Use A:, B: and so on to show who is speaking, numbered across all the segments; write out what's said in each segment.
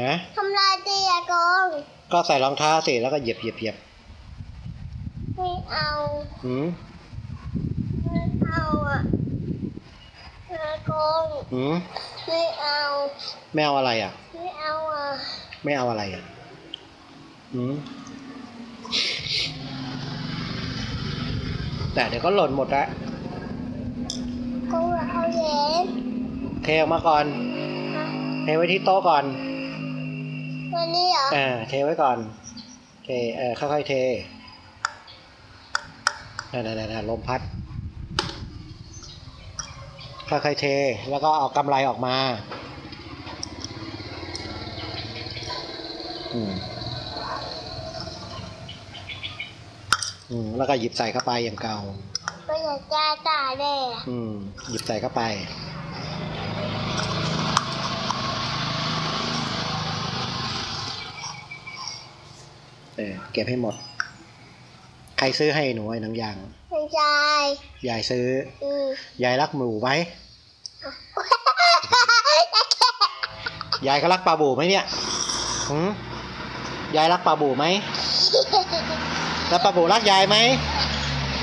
A: ฮะ
B: ทำลายเตียกอง
A: ก็ใส่รองเท้าสิแล้วก็เหยียบเหยียบเหยียบ
B: ไม่เอา
A: หืม
B: ไม่เอาอะเตียกอง
A: หืม
B: ไม่เอา
A: ไม่เอาอะไรอะ
B: ไม่เอาอะ
A: ไม่เอาอะไรอะหืมแต่เดี๋ยวก็หล่นหมดละ
B: ก็เอาเหรียญ
A: เทออกมาก่อน
B: ฮะ
A: เทไว้ที่โต๊ะก่อน
B: วันนี้เหรอ
A: อ่าเทไว้ก่อนเทเออค่อยๆเทนั่นๆๆลมพัดค่อยๆเท แล้วก็เอากำไรออกมาอืมอืมแล้วก็หยิบใส่เข้าไปอย่างเก่า
B: ก็อยากจ้าตาแน่อะ
A: อืมหยิบใส่เข้าไป เออเก็บให้หมด ใครซื้อให้หนูไอ้หนังยาง
B: ไม่ใช่
A: ยายซื้อ
B: อืม
A: ยายรักหมูไหม ยายก็รักปลาบูไหมเนี่ยหืมยายรักปลาบูไหม แล้วปลาบูรักยายไหม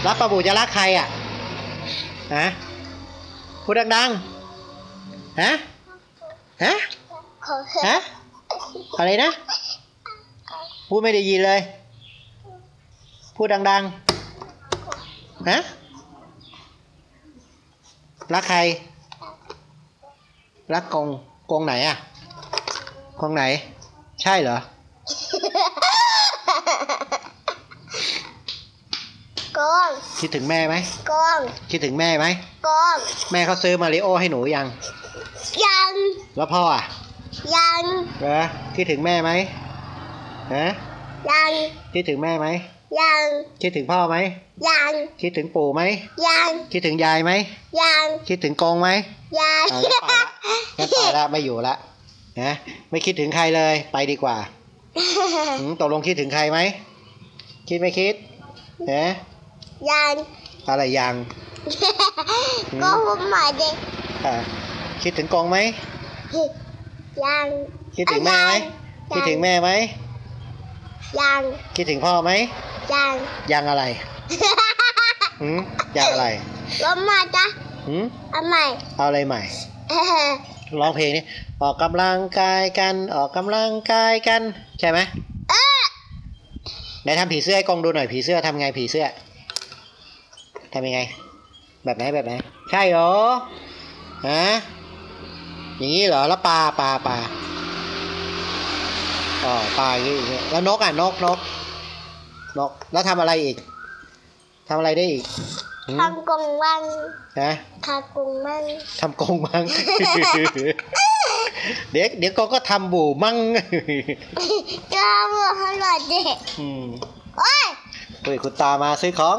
A: แล้วปลาบูจะรักใครอะ ฮะ พูดดังๆ ฮะ ฮะ
B: ขอ
A: ฮะ อะไรนะ พูดไม่ได้ยินเลย พูดดังๆ ฮะ รักใคร รักกง กงไหนอะกงไหน ใช่เหรอ
B: กอง
A: คิดถึงแม่ไหม
B: กอง
A: คิดถึงแม่ไหม
B: กอง
A: แม่เขาซื้อมาริโอให้หนูยัง
B: ยัง
A: แล้วพ่ออะ
B: ยัง
A: เหรอคิดถึงแม่ไหม ฮะ
B: ยัง
A: คิดถึงแม่ไหม
B: ยัง
A: คิดถึงพ่อไหม
B: ยัง
A: คิดถึงปู่ไหม
B: ยัง
A: คิดถึงยายไหม
B: ยัง
A: คิดถึงกงไหม
B: ยัง
A: เอางั้นไปละงั้นไปละไม่อยู่ละนะไม่คิดถึงใครเลยไปดีกว่าหืมตกลงคิดถึงใครไหมคิดไม่คิดนะ
B: ยัง
A: อะไรยัง
B: ก็ผมหมายเด็ก
A: อะคิดถึงกงไหม
B: ยัง
A: คิดถึงแม่ไหมคิดถึงแม่ไหม
B: ยัง
A: คิดถึงพ่อไหม
B: ยัง
A: ยังอะไรหืมยังอะไร
B: ลมมาจ้ะ
A: หืม
B: เอาใหม่
A: เอาอะไรใหม่ร้องเพลงนี้ออกกำลังกายกันออกกำลังกายกัน ใช่ไหมไหนทำผีเสื้อให้กองดูหน่อยผีเสื้อทำไงผีเสื้อทำยังไง แบบไหนแบบไหน ใช่เหรอฮะอย่างนี้เหรอแล้วปลาปลาปลา อ๋อปลาอย่างนี้อย่างนี้แล้วนกอะนกนกนกแล้วทำอะไรอีกทำอะไรได้อีกหืม
B: ทำกงวัง
A: ฮะ
B: ทำกงมัง
A: ทำกงมั้งเดี๋ยวเดี๋ยวก็ก็ทำบู่มั่ง
B: จ้าเมื่อให้หลอดเด็ก
A: อืม
B: โอ้ย
A: เฮ้ยคุณตามาซื้อของ